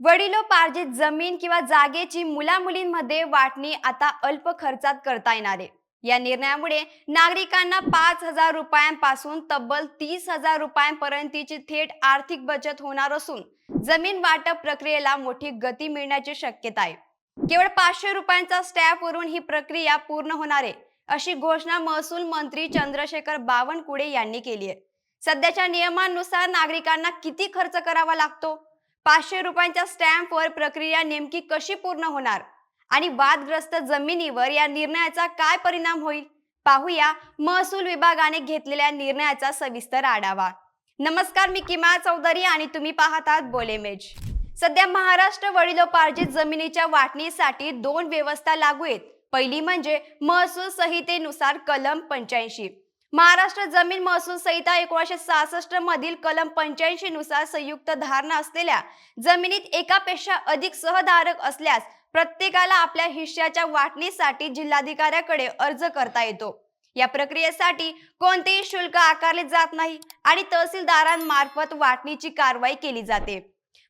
वडिलोपार्जित जमीन किंवा जागेची मुलामुलींमध्ये वाटणी आता अल्प खर्चात करता येणार. आहे या निर्णयामुळे नागरिकांना पाच हजार रुपयांपासून तब्बल तीस हजार रुपयांपर्यंतची थेट आर्थिक बचत होणार असून जमीन वाटप प्रक्रियेला मोठी गती मिळण्याची शक्यता आहे. केवळ पाचशे रुपयांचा स्टॅपवरून ही प्रक्रिया पूर्ण होणार आहे अशी घोषणा महसूल मंत्री चंद्रशेखर बावनकुळे यांनी केली आहे. सध्याच्या नियमांनुसार नागरिकांना किती खर्च करावा लागतो? पाचशे रुपयांच्या स्टॅम्पवर प्रक्रिया नेमकी कशी पूर्ण होणार? आणि वादग्रस्त जमिनीवर या निर्णयाचा काय परिणाम होईल? पाहूया महसूल विभागाने घेतलेल्या निर्णयाचा सविस्तर आढावा. नमस्कार मी किमा चौधरी आणि तुम्ही पाहत आहात बोलेमेज सध्या महाराष्ट्र वडिलोपार्जित जमिनीच्या वाटणीसाठी दोन व्यवस्था लागू आहेत. पहिली म्हणजे महसूल संहितेनुसार कलम पंच्याऐंशी. महाराष्ट्र जमीन महसूल संहिता एकोणीसशे सहासष्ट मधील कलम पंच्याऐंशी नुसार संयुक्त धारणा असलेल्या जमिनीत एकापेक्षा अधिक सहधारक असल्यास प्रत्येकाला आपल्या हिश्श्याच्या वाटणीसाठी जिल्हाधिकाऱ्याकडे अर्ज करता येतो. या प्रक्रियेसाठी कोणतेही शुल्क आकारले जात नाही आणि तहसीलदारांमार्फत वाटणीची कारवाई केली जाते.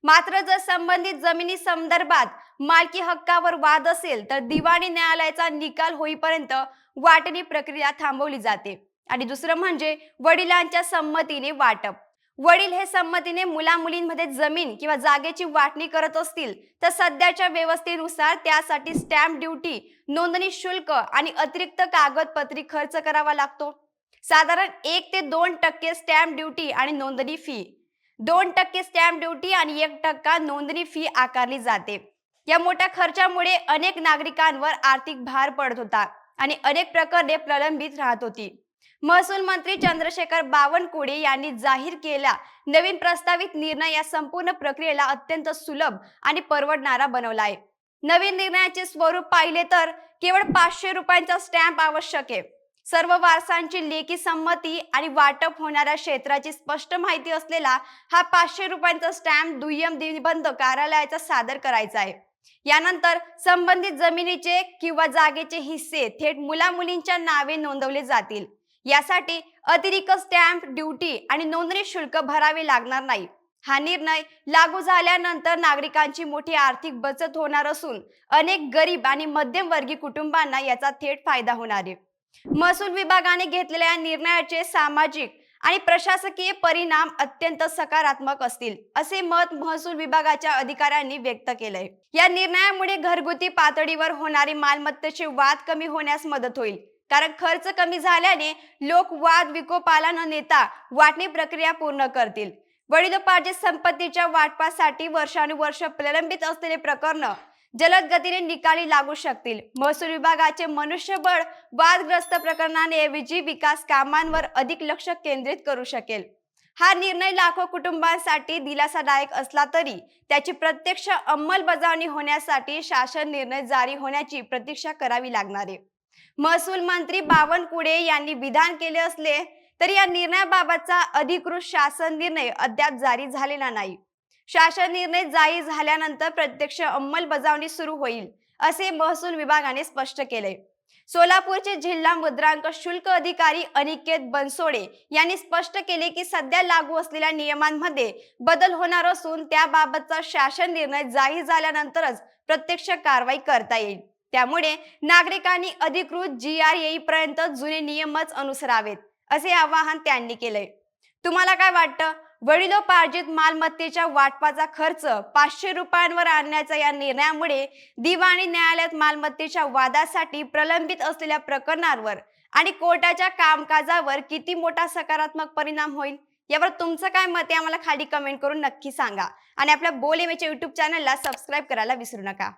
मात्र जर संबंधित जमिनी संदर्भात मालकी हक्कावर वाद असेल तर दिवाणी न्यायालयाचा निकाल होईपर्यंत वाटणी प्रक्रिया थांबवली जाते. आणि दुसरं म्हणजे वडिलांच्या संमतीने वाटप. वडील हे संमतीने मुला मुलींमध्ये जमीन किंवा जागेची वाटणी करत असतील तर सध्याच्या व्यवस्थेनुसार त्यासाठी स्टॅम्प ड्युटी नोंदणी शुल्क आणि अतिरिक्त कागदपत्री खर्च करावा लागतो. साधारण एक ते दोन टक्के स्टॅम्प ड्युटी आणि नोंदणी फी दोन टक्के स्टॅम्प ड्युटी आणि एक टक्का नोंदणी फी आकारली जाते. या मोठ्या खर्चामुळे अनेक नागरिकांवर आर्थिक भार पडत होता आणि अनेक प्रकरणे प्रलंबित राहत होती. महसूल मंत्री चंद्रशेखर बावनकुळे यांनी जाहीर केला. नवीन प्रस्तावित निर्णय या संपूर्ण प्रक्रियेला अत्यंत सुलभ आणि परवडणारा बनवला आहे. नवीन निर्णयाचे स्वरूप पाहिले तर केवळ पाचशे रुपयांचा स्टॅम्प आवश्यक आहे. सर्व वारसांची लेखी संमती आणि वाटप होणाऱ्या क्षेत्राची स्पष्ट माहिती असलेला हा पाचशे रुपयांचा स्टॅम्प दुय्यम निबंध कार्यालयाचा सादर करायचा आहे. यानंतर संबंधित जमिनीचे किंवा जागेचे हिस्से थेट मुला मुलींच्या नावे नोंदवले जातील. यासाठी अतिरिक्त स्टॅम्प ड्युटी आणि नोंदणी शुल्क भरावे लागणार नाही. हा निर्णय लागू झाल्यानंतर नागरिकांची मोठी आर्थिक बचत होणार असून अनेक गरीब आणि मध्यमवर्गीय कुटुंबांना याचा थेट फायदा होणार आहे. महसूल विभागाने घेतलेल्या निर्णयाचे सामाजिक आणि प्रशासकीय परिणाम अत्यंत सकारात्मक असतील असे मत महसूल विभागाच्या अधिकाऱ्यांनी व्यक्त केलंय. या निर्णयामुळे घरगुती पातळीवर होणारी मालमत्तेचे वाद कमी होण्यास मदत होईल. कारण खर्च कमी झाल्याने लोक वाद विकोपाला न नेता वाटणी प्रक्रिया पूर्ण करतील. वडिलोपार्जित संपत्तीच्या वाटपासाठी वर्षानुवर्ष प्रलंबित असलेले प्रकरण जलद गतीने निकाली लागू शकतील. महसूल विभागाचे मनुष्यबळ वादग्रस्त प्रकरणांऐवजी विकास कामांवर अधिक लक्ष केंद्रित करू शकेल. हा निर्णय लाखो कुटुंबांसाठी दिलासादायक असला तरी त्याची प्रत्यक्ष अंमलबजावणी होण्यासाठी शासन निर्णय जारी होण्याची प्रतीक्षा करावी लागणार आहे. महसूल मंत्री बावनकुळे यांनी विधान केले असले तरी या निर्णयाबाबतचा अधिकृत शासन निर्णय अद्याप जारी झालेला नाही. शासन निर्णय जारी झाल्यानंतर प्रत्यक्ष अंमलबजावणी सुरू होईल असे महसूल विभागाने स्पष्ट केले. सोलापूरचे जिल्हा मुद्रांक शुल्क अधिकारी अनिकेत बनसोडे यांनी स्पष्ट केले की सध्या लागू असलेल्या नियमांमध्ये बदल होणार असून त्याबाबतचा शासन निर्णय जाहीर झाल्यानंतरच प्रत्यक्ष कारवाई करता येईल. त्यामुळे नागरिकांनी अधिकृत जी आर येईपर्यंत जुने नियमच अनुसरावेत असे आवाहन त्यांनी केलंय. तुम्हाला काय वाटतं? वडिलोपार्जित मालमत्तेच्या वाटपाचा खर्च पाचशे रुपयांवर आणण्याच्या या निर्णयामुळे दिवाणी न्यायालयात मालमत्तेच्या वादासाठी प्रलंबित असलेल्या प्रकरणांवर आणि कोर्टाच्या कामकाजावर किती मोठा सकारात्मक परिणाम होईल? यावर तुमचं काय मत आहे? आम्हाला खाली कमेंट करून नक्की सांगा. आणि आपल्या बोलेमेच्या युट्यूब चॅनलला सबस्क्राईब करायला विसरू नका.